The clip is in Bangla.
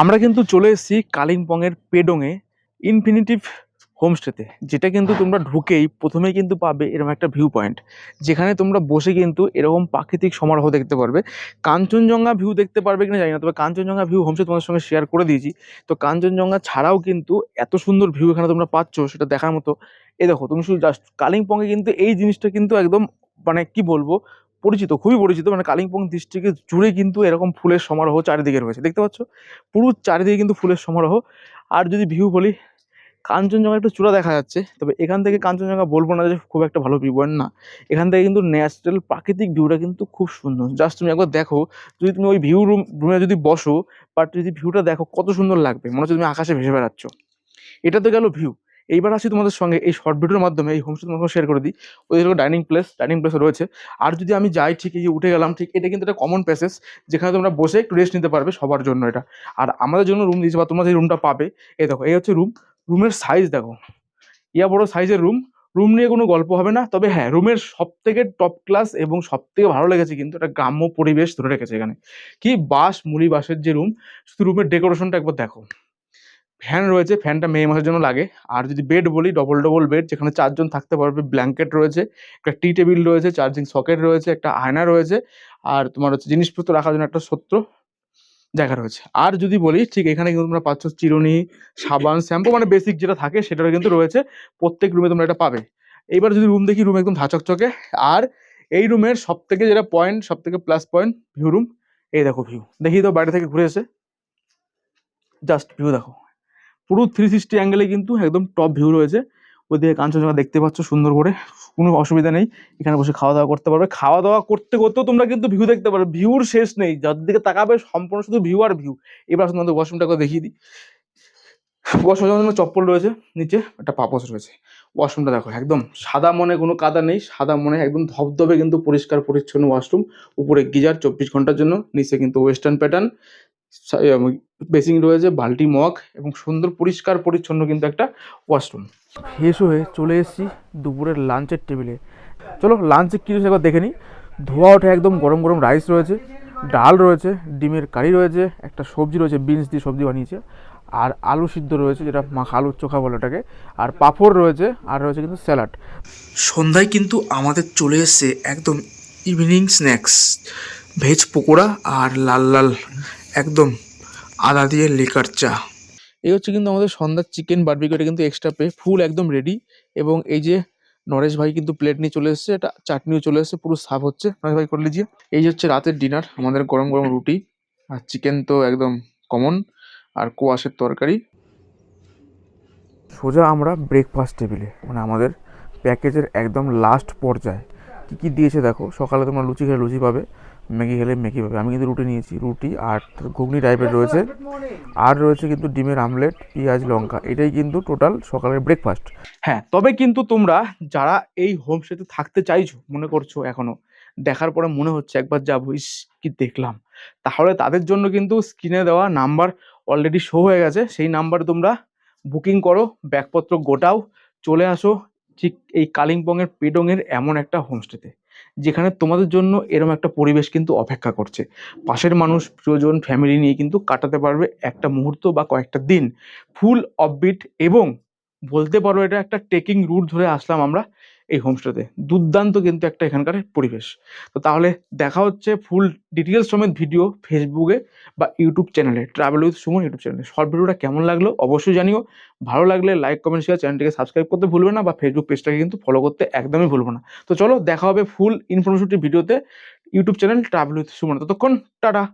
আমরা কিন্তু চলে এসেছি কালিম্পংয়ের পেডংয়ে ইনফিনিটিভ হোমস্টেতে যেটা কিন্তু তোমরা ঢুকেই প্রথমেই কিন্তু পাবে এরকম একটা ভিউ পয়েন্ট যেখানে তোমরা বসে কিন্তু এরকম প্রাকৃতিক সমারোহ দেখতে পারবে। কাঞ্চনজঙ্ঘা ভিউ দেখতে পারবে কিনা জানি না, তবে কাঞ্চনজঙ্ঘা ভিউ হোমস্টে তোমাদের সঙ্গে শেয়ার করে দিয়েছি। তো কাঞ্চনজঙ্ঘা ছাড়াও কিন্তু এত সুন্দর ভিউ এখানে তোমরা পাচ্ছ সেটা দেখার মতো। এ দেখো, তুমি শুধু জাস্ট কালিম্পংয়ে কিন্তু এই জিনিসটা কিন্তু একদম মানে কি বলব পরিচিত, খুবই পরিচিত মানে কালিম্পং ডিস্ট্রিক্টে জুড়ে কিন্তু এরকম ফুলের সমারোহ চারিদিকে রয়েছে। দেখতে পাচ্ছ? পুরো চারিদিকে কিন্তু ফুলের সমারোহ। আর যদি ভিউ বলি, কাঞ্চনজঙ্ঘা একটু চূড়া দেখা যাচ্ছে, তবে এখান থেকে কাঞ্চনজঙ্ঘা বলব না যে খুব একটা ভালো ভিউ না। এখান থেকে কিন্তু ন্যাচারাল প্রাকৃতিক ভিউটা কিন্তু খুব সুন্দর। জাস্ট তুমি একবার দেখো, যদি তুমি ওই ভিউ রুম রুমে যদি বসো বাট যদি ভিউটা দেখো, কত সুন্দর লাগবে। মনে হচ্ছে তুমি আকাশে ভেসে বেড়াচ্ছ। এটা তো গেল ভিউ এইবার আসি তোমাদের সঙ্গে এই শর্ট ভিডিওর মাধ্যমে, এই হোমস্টে তোমাকে শেয়ার করে দিই। ওই ওদের ডাইনিং প্লেস ডাইনিং প্লেস রয়েছে। আর যদি আমি যাই ঠিক এই উঠে গেলাম, ঠিক এটা কিন্তু একটা কমন প্যাসেজ যেখানে তোমরা বসে একটু রেস্ট নিতে পারবে সবার জন্য এটা। আর আমাদের জন্য রুম দিয়েছে বা তোমরা যে রুমটা পাবে, এই দেখো, এই হচ্ছে রুম রুমের সাইজ দেখো। ইয়া বড় সাইজের রুম রুম নিয়ে কোনো গল্প হবে না, তবে হ্যাঁ রুমের সব থেকে টপ ক্লাস এবং সব থেকে ভালো লেগেছে কিন্তু একটা গ্রাম্য পরিবেশ ধরে রেখেছে এখানে। কি বাঁশ মুলি বাঁশের যে রুম শুধু রুমের ডেকোরেশনটা একবার দেখো। ফ্যান রয়েছে ফ্যানটা মে মাসের জন্য লাগে। আর যদি বেড বলি ডবল ডবল বেড যেখানে চারজন থাকতে পারবে ব্ল্যাঙ্কেট রয়েছে, একটা টি টেবিল রয়েছে চার্জিং সকেট রয়েছে, একটা আয়না রয়েছে, আর তোমার হচ্ছে জিনিসপত্র রাখার জন্য একটা সত্য জায়গা রয়েছে। আর যদি বলি, ঠিক এখানে কিন্তু তোমরা পাচ্ছ চিরুনি, সাবান, শ্যাম্পু মানে বেসিক যেটা থাকে সেটাও কিন্তু রয়েছে, প্রত্যেক রুমে তোমরা এটা পাবে। এইবার যদি রুম দেখি রুম একদম ধাচকচকে, আর এই রুমের সব থেকে যেটা পয়েন্ট সব থেকে প্লাস পয়েন্ট ভিউ রুম এই দেখো ভিউ দেখি তো বাইরে থেকে ঘুরে এসে জাস্ট ভিউ দেখো। পুরো থ্রি সিক্সটি অ্যাঙ্গেলে কিন্তু একদম টপ ভিউ রয়েছে। ওদিকে কাঞ্চনজঙ্ঘা দেখতে পাচ্ছ সুন্দর করে, কোনো অসুবিধা নেই। এখানে বসে খাওয়া দাওয়া করতে পারবে। খাওয়া দাওয়া করতে করতেও তোমরা কিন্তু ভিউ দেখতে পারবে। ভিউর শেষ নেই। যার দিকে তাকাবে সম্পূর্ণ শুধু ভিউ আর ভিউ এবার আসলে তোমাদের ওয়াশরুমটা করে দেখিয়ে দিই। ওয়াশরুমের জন্য চপ্পল রয়েছে, নিচে একটা পাপস রয়েছে। ওয়াশরুমটা দেখো, একদম সাদা মনে কোনো কাদা নেই, সাদা মনে একদম ধবধবে কিন্তু পরিষ্কার পরিচ্ছন্ন ওয়াশরুম উপরে গিজার চব্বিশ ঘণ্টার জন্য, নিচে কিন্তু ওয়েস্টার্ন প্যাটার্ন বেসিং রয়েছে বালতি মগ এবং সুন্দর পরিষ্কার পরিচ্ছন্ন কিন্তু একটা ওয়াশরুম। ফ্রেশ হয়ে চলে এসেছি দুপুরের লাঞ্চের টেবিলে। চলো লাঞ্চে কী রয়েছে একবার দেখে নিই। ধোয়া ওঠে একদম গরম গরম রাইস রয়েছে ডাল রয়েছে ডিমের কারি রয়েছে একটা সবজি রয়েছে বিনস দিয়ে সবজি বানিয়েছে আর আলু সিদ্ধ রয়েছে যেটা মাখা আলুর চোখা বলে ওটাকে আর পাঁপড় রয়েছে আর রয়েছে কিন্তু স্যালাড। সন্ধ্যায় কিন্তু আমাদের চলে এসছে একদম ইভিনিং স্ন্যাক্স ভেজ পকোড়া আর লাল লাল একদম আদা দিয়ে লিকার চা। এই হচ্ছে কিন্তু আমাদের সন্ধ্যার চিকেন বারবিকিউটা কিন্তু এক্সট্রা পে ফুল একদম রেডি এবং এই যে নরেশ ভাই কিন্তু প্লেট নিয়ে চলে এসেছে এটা চাটনিও চলে এসেছে, পুরো সাফ হচ্ছে। নরেশ ভাই করে লিজিয়ে এই হচ্ছে রাতের ডিনার আমাদের গরম গরম রুটি আর চিকেন তো একদম কমন আর কোয়াশের তরকারি। সোজা আমরা ব্রেকফাস্ট টেবিলে মানে আমাদের প্যাকেজের একদম লাস্ট পর্যায়ে কী কী দিয়েছে দেখো? সকালে তোমরা লুচি খেলে লুচি পাবে ম্যাগি খেলে ম্যাগি পাবে। আমি কিন্তু রুটি নিয়েছি রুটি আর ঘুগনি টাইপের রয়েছে। আর রয়েছে কিন্তু ডিমের আমলেট পেঁয়াজ লঙ্কা। এটাই কিন্তু টোটাল সকালের ব্রেকফাস্ট হ্যাঁ তবে কিন্তু তোমরা যারা এই হোমস্টেতে থাকতে চাইছো মনে করছ এখনও দেখার পরে মনে হচ্ছে একবার যাব ইস কি দেখলাম। তাহলে তাদের জন্য কিন্তু স্ক্রিনে দেওয়া নাম্বার অলরেডি শো হয়ে গেছে। সেই নাম্বারে তোমরা বুকিং করো ব্যাগপত্র গোটাও চলে আসো ঠিক এই কালিম্পংয়ের পেডংয়ের এমন একটা হোমস্টেতে, যেখানে তোমাদের জন্য এরম একটা পরিবেশ কিন্তু অপেক্ষা করছে। পাশের মানুষ, প্রিয়জন ফ্যামিলি নিয়ে কিন্তু কাটাতে পারবে একটা মুহূর্ত বা কয়েকটা দিন। ফুল অফবিট এবং বলতে পারো এটা একটা ট্রেকিং রুট ধরে আসলাম আমরা। এই হোমস্টেতে দুর্দান্ত কিন্তু একটা এখানকার পরিবেশ। তো তাহলে দেখা হচ্ছে ফুল ডিটেলস সমেত ভিডিও ফেসবুকে বা ইউটিউব চ্যানেলে ট্রাভেল উইথ সুমন ইউটিউব চ্যানেলে শর্ট ভিডিওটা কেমন লাগল অবশ্যই জানিও। ভালো লাগলে লাইক কমেন্ট শেয়ার চ্যানেলটিকে সাবস্ক্রাইব করতে ভুলবে না বা ফেসবুক পেজটাকে কিন্তু ফলো করতে একদমই ভুলবে না। তো চলো দেখা হবে ফুল ইনফরমেশনটি ভিডিওতে YouTube channel travel with Suman ততক্ষণ টাটা।